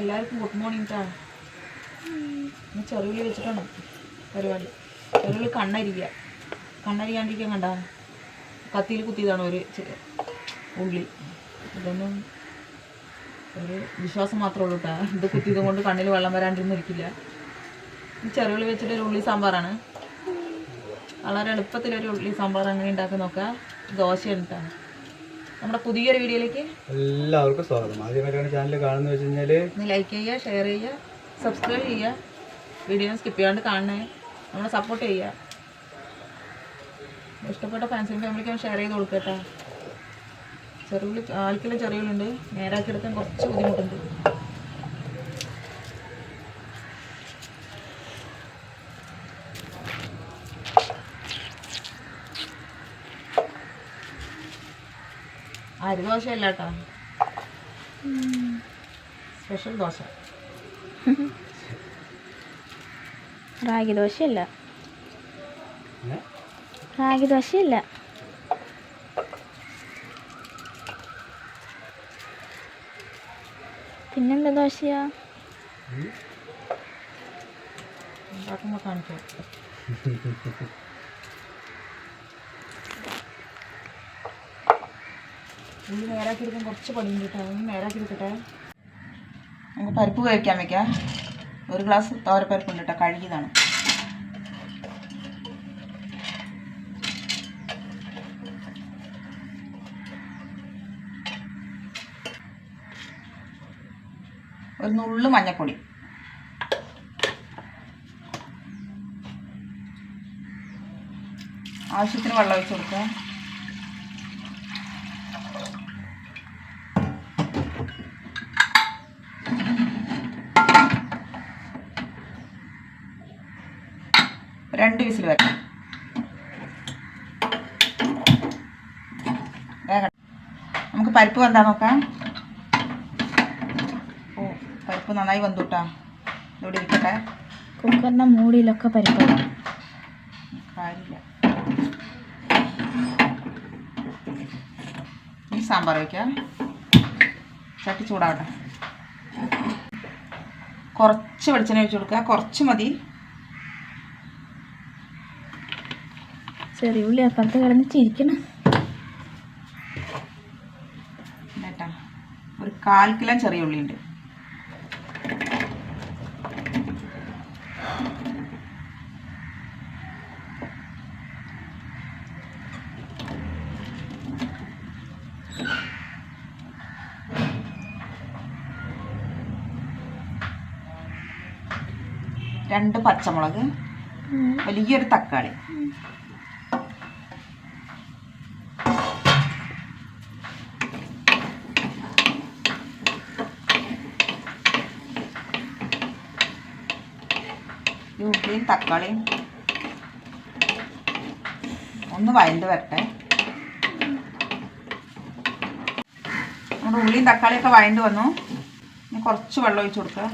എല്ലാവർക്കും good morning ട്ടാ. ഇന്ന് ചെറുവിളി വെച്ചിട്ടാണ് പരിപാടി. ചെറുവിളി കണ്ണരിക്കുക കണ്ണരിക്കാണ്ടിരിക്കാൻ കണ്ട? കത്തിയിൽ കുത്തിയതാണ് ഒരു ഉള്ളി. ഇതൊന്നും ഒരു വിശ്വാസം മാത്രമേ ഉള്ളൂ കേട്ടോ ഇത് കുത്തിയത് കൊണ്ട് കണ്ണിൽ വെള്ളം വരാണ്ടിരുന്നിരിക്കില്ല ഇത് ചെറുവിളി വെച്ചിട്ട് ഒരു ഉള്ളി സാമ്പാറാണ്. വളരെ എളുപ്പത്തിലൊരു ഉള്ളി സാമ്പാർ അങ്ങനെ ഉണ്ടാക്കി നോക്കാം. ദോശ കേട്ടോ നമ്മുടെ പുതിയൊരു വീഡിയോയിലേക്ക് എല്ലാവർക്കും സ്വാഗതം. ആദ്യമായിട്ടാണ് ചാനൽ കാണുന്നത് വെച്ച് കഴിഞ്ഞാൽ ഒന്ന് ലൈക്ക് ചെയ്യുക ഷെയർ ചെയ്യുക സബ്സ്ക്രൈബ് ചെയ്യുക. വീഡിയോ സ്കിപ്പ് ചെയ്യാണ്ട് കാണണേ. നമ്മളെ സപ്പോർട്ട് ചെയ്യുക. ഇഷ്ടപ്പെട്ട ഫാൻസിന്റെ ഫാമിലിക്ക് ഷെയർ ചെയ്ത് കൊടുക്കട്ടെ കേട്ടോ. ചെറുവിളി ആൽക്കിലും ചെറിയുള്ളുണ്ട് നേരാക്കി എടുക്കാൻ കുറച്ച് ബുദ്ധിമുട്ടുണ്ട്. അരി ദോശയല്ല കേട്ടോ സ്പെഷ്യൽ ദോശ. റാഗി ദോശയല്ല റാഗി ദോശയല്ല പിന്നെന്താ ദോശയാ? ഉണ്ടാക്കുമ്പോൾ കാണിക്കാം ഉള്ളി നേരാക്കി എടുക്കാൻ കുറച്ച് പണിയുണ്ട് കേട്ടോ. ഒന്ന് നേരാക്കി എടുക്കട്ടെ. നമുക്ക് പരിപ്പ് കഴിക്കാൻ വയ്ക്കാം ഒരു ഗ്ലാസ് തോരപ്പരിപ്പ് ഉണ്ട് കേട്ടോ കഴുകിയതാണ്. ഒരു നുള്ള് മഞ്ഞൾപ്പൊടി. ആവശ്യത്തിന് വെള്ളം ഒഴിച്ച് കൊടുക്കുക രണ്ട് വിസിൽ വരണം. വേഗം. നമുക്ക് പരിപ്പ് വെന്താ നോക്കാം. ഓ പരിപ്പ് നന്നായി വെന്തുട്ടാ ഇവിടെ ഇരിക്കട്ടെ. കുക്കറിന്റെ മൂടിയിലൊക്കെ പരിപ്പ് കാര്യമില്ല. ഈ സാമ്പാർ വയ്ക്കാം. ചട്ടി ചൂടാവട്ടെ. കുറച്ച് വെളിച്ചെണ്ണ ഒഴിച്ച് കൊടുക്കുക. കുറച്ച് മതി. ചെറിയ ഉള്ളി അപ്പുറത്ത് കിടന്ന് ചിരിക്കണം. ഒരു കാൽ കിലോ ചെറിയ ഉള്ളി ഉണ്ട്. രണ്ട് പച്ചമുളക് വലിയൊരു തക്കാളി. ഈ ഉള്ളിയും തക്കാളിയും ഒന്ന് വഴണ്ട് വരട്ടെ. നമ്മുടെ ഉള്ളിയും തക്കാളിയൊക്കെ വഴണ്ട് വന്നു. ഇനി കുറച്ച് വെള്ളം ഒഴിച്ച് കൊടുക്കുക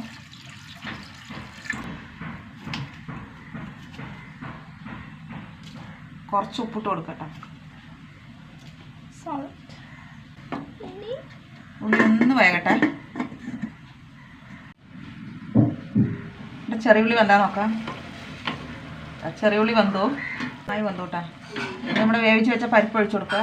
കുറച്ച് ഉപ്പിട്ട് കൊടുക്കട്ടെ. ഉള്ളി ഒന്ന് വേകട്ടെ. ചെറിയ ഉള്ളി വന്നാ നോക്കാം. ചെറിയ ഉള്ളി വന്നു നന്നായി വന്നു കേട്ടാ നമ്മൾ വേവിച്ച് വെച്ച പരിപ്പ് ഒഴിച്ചു കൊടുക്കുക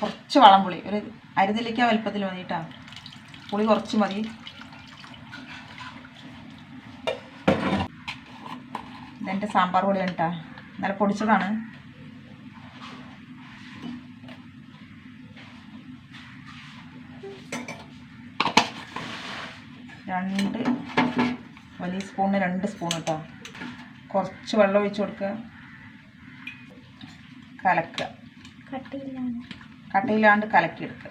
കുറച്ച് വളംപുളി ഒരു അരിനെല്ലിക്ക വലുപ്പത്തിൽ കേട്ടാ പുളി കുറച്ച് മതി. ഇതെന്റെ സാമ്പാർ പൊടിയാണ് കേട്ടാ നല്ല പൊടിച്ചതാണ്. രണ്ട് വലിയ സ്പൂണിന് രണ്ട് സ്പൂൺ കേട്ടോ കുറച്ച് വെള്ളം ഒഴിച്ച് കൊടുക്കുക. കലക്കുക. കട്ടയില്ലാണ്ട്. കലക്കിയെടുക്കുക.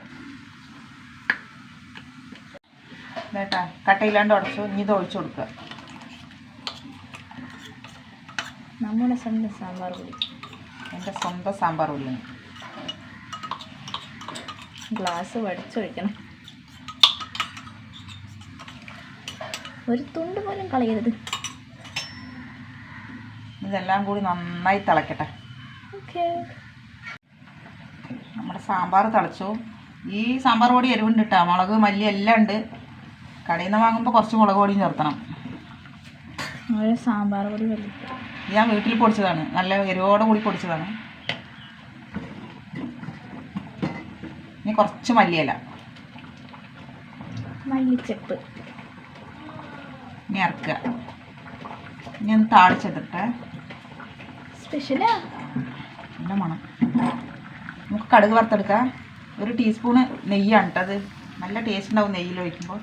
കേട്ടാ കട്ടയില്ലാണ്ട് ഉടച്ചു. ഇനി ഇത് ഒഴിച്ചു കൊടുക്കുക. നമ്മുടെ സ്വന്തം സാമ്പാർ പൊടി. എന്റെ സ്വന്തം സാമ്പാർ ഉള്ളി ഗ്ലാസ് വടിച്ചൊഴിക്കണം. ഒരു തുണ്ട് പോലും കളയരുത്. ഇതെല്ലാം കൂടി നന്നായി തിളക്കട്ടെ. ഓക്കെ. നമ്മുടെ സാമ്പാർ തിളച്ചു. ഈ സാമ്പാർ പൊടി എരിവുണ്ട് കേട്ടോ മുളക് മല്ലി എല്ലാം ഉണ്ട്. കടയിൽ നിന്ന് വാങ്ങുമ്പോൾ കുറച്ച് മുളക് പൊടിയും ചേർത്തണം. സാമ്പാർ പൊടി ഞാൻ വീട്ടിൽ പൊടിച്ചതാണ്. നല്ല എരിവോടെ കൂടി പൊടിച്ചതാണ്. ഇനി കുറച്ച് മല്ലിയില. മല്ലിച്ചപ്പ്. ഇനി ഇറക്കുക ഇനി ഒന്ന് താളിച്ചെടുത്തിട്ട് സ്പെഷ്യലാ നല്ല മണം. നമുക്ക് കടുക് വറുത്തെടുക്കാം. ഒരു ടീസ്പൂണ് നെയ്യാണ് കേട്ടോ അത്. നല്ല ടേസ്റ്റ് ഉണ്ടാവും നെയ്യിൽ ഒഴിക്കുമ്പോൾ.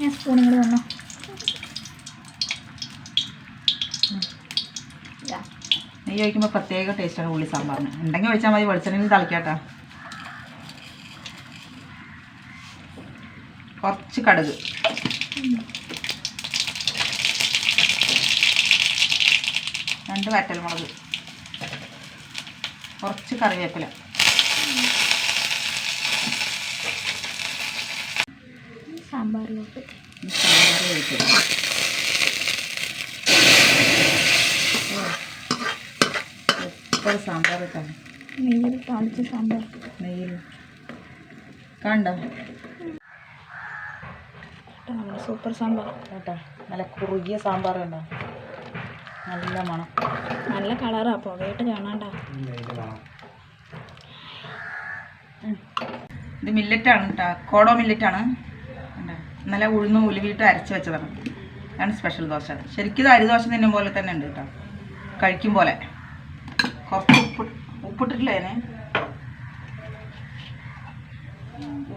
ഞാൻ സ്പൂണും കൂടെ വന്നു. നെയ്യ് ഒഴിക്കുമ്പോൾ പ്രത്യേക ടേസ്റ്റാണ് ഉള്ളി സാമ്പാറിന്. ഉണ്ടെങ്കിൽ ഒഴിച്ചാൽ മതി വെളിച്ചെണ്ണയിൽ തളിക്കാട്ടാ കുറച്ച് കടുക്. രണ്ട് വറ്റൽമുളക്. കുറച്ച് കറിവേപ്പില. സാമ്പാറിലോട്ട് സാമ്പാർ ഒഴിക്കുക എത്ര സാമ്പാർ ഇട്ടാണ് നെയ്യിൽ താളിച്ച സാമ്പാർ. നെയ്യിൽ. കണ്ടോ? സൂപ്പർ സാമ്പാർ. കേട്ടോ? നല്ല കുറുകിയ സാമ്പാർ ഉണ്ടോ നല്ല മണം. നല്ല കളറാ പുകയിട്ട് കാണണ്ട. ഇത് മില്ലറ്റാണ് കേട്ടോ കോടോ മില്ലറ്റാണ് ഇന്നലെ ഉഴുന്ന് ഉലുവിയിട്ട് അരച്ച് വെച്ചതാണ്. അതാണ് സ്പെഷ്യൽ ദോശ. ശരിക്കും ഇത് അരിദോശ തിന്നും പോലെ തന്നെ ഉണ്ട് കേട്ടോ കഴിക്കും പോലെ. കുറച്ച് ഉപ്പ് ഉപ്പിട്ടിട്ടില്ല അതിന്?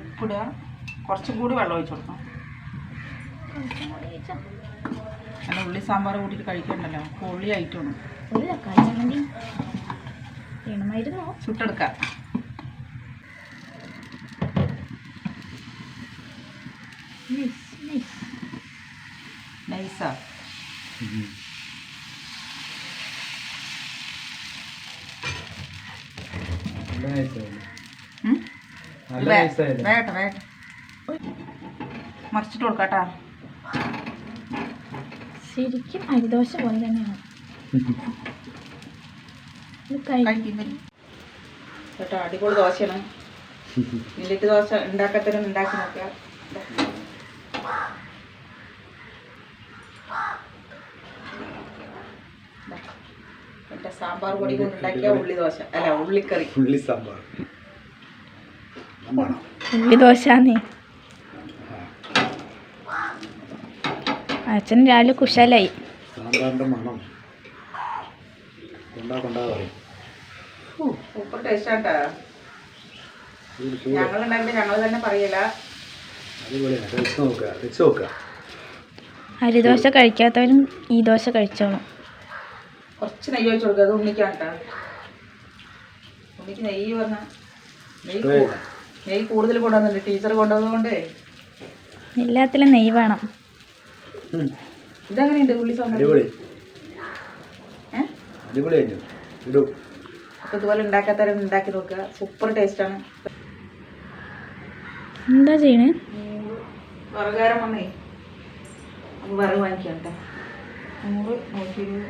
ഉപ്പിടുക. കുറച്ചും കൂടി വെള്ളം ഒഴിച്ചു കൊടുക്കണം. നല്ല ഉള്ളി സാമ്പാർ കൂട്ടിയിട്ട് കഴിക്കണ്ടല്ലോ? പൊള്ളി ആയിട്ടാണ്. ചുട്ടെടുക്കുക നൈസ് നൈസ് നൈസാ. നല്ല നൈസായില്ലേ? ശരിക്കും അരിദോശ പോലെ തന്നെയാണ്. കേട്ടോ അടിപൊളി ദോശയാണ്. മില്ലറ്റ് ദോശ ഉണ്ടാക്കത്തരം ഉണ്ടാക്കി നോക്കുക. സാമ്പാർ പൊടി കൊണ്ടുണ്ടാക്കിയ ഉള്ളി ദോശ. അല്ല ഉള്ളിക്കറി. ഉള്ളി സാമ്പാർ. ഉള്ളി ദോശാന്നേ അച്ഛൻ രാവിലെ കുശാലായി. സാമ്പാറിന്റെ മണം. കൊണ്ടാ കൊണ്ടാ പറയും. സൂപ്പർ ഞങ്ങൾ ഞങ്ങൾ തന്നെ അരിദോശ കഴിക്കാത്തവരും ഈ ദോശ കഴിച്ചോളും. കുറച്ച് നെയ്യ് ഒഴിച്ചു കൊടുക്കുക അത് ഉണ്ണിക്കാട്ടാ ഉണ്ണിക്ക് നെയ്യ് പറഞ്ഞ നെയ്യ്. നെയ്യ് കൂടുതൽ കൊണ്ടുവന്നിട്ടുണ്ട് ടീച്ചർ കൊണ്ടുവന്നതുകൊണ്ട്. എല്ലാത്തിലും നെയ്യ് വേണം. ഇതെങ്ങനെയുണ്ട് ഉള്ളി അടിപൊളി. ഏഹ് അടിപൊളി കഴിഞ്ഞു ഇടൂ. അപ്പോൾ ഇതുപോലെ ഉണ്ടാക്കാത്തരം ഉണ്ടാക്കി നോക്കുക. സൂപ്പർ ടേസ്റ്റാണ് എന്താ ചെയ്യണേ? വിറകാരം വന്നേ. നമുക്ക് വിറക് വാങ്ങിക്കാം കേട്ടോ നൂറ് നൂറ്റി ഇരുപത്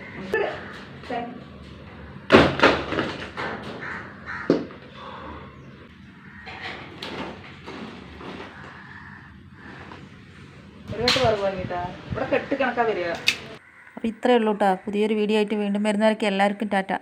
ഒരു വട്ടം വിറക് വാങ്ങിട്ടാ. ഇവിടെ കെട്ട് കണക്കാണ് വരിക. അപ്പോൾ ഇത്രയേ ഉള്ളൂ കേട്ടോ. പുതിയൊരു വീഡിയോ ആയിട്ട് വീണ്ടും വരുന്നവർക്ക് എല്ലാവർക്കും ടാറ്റ.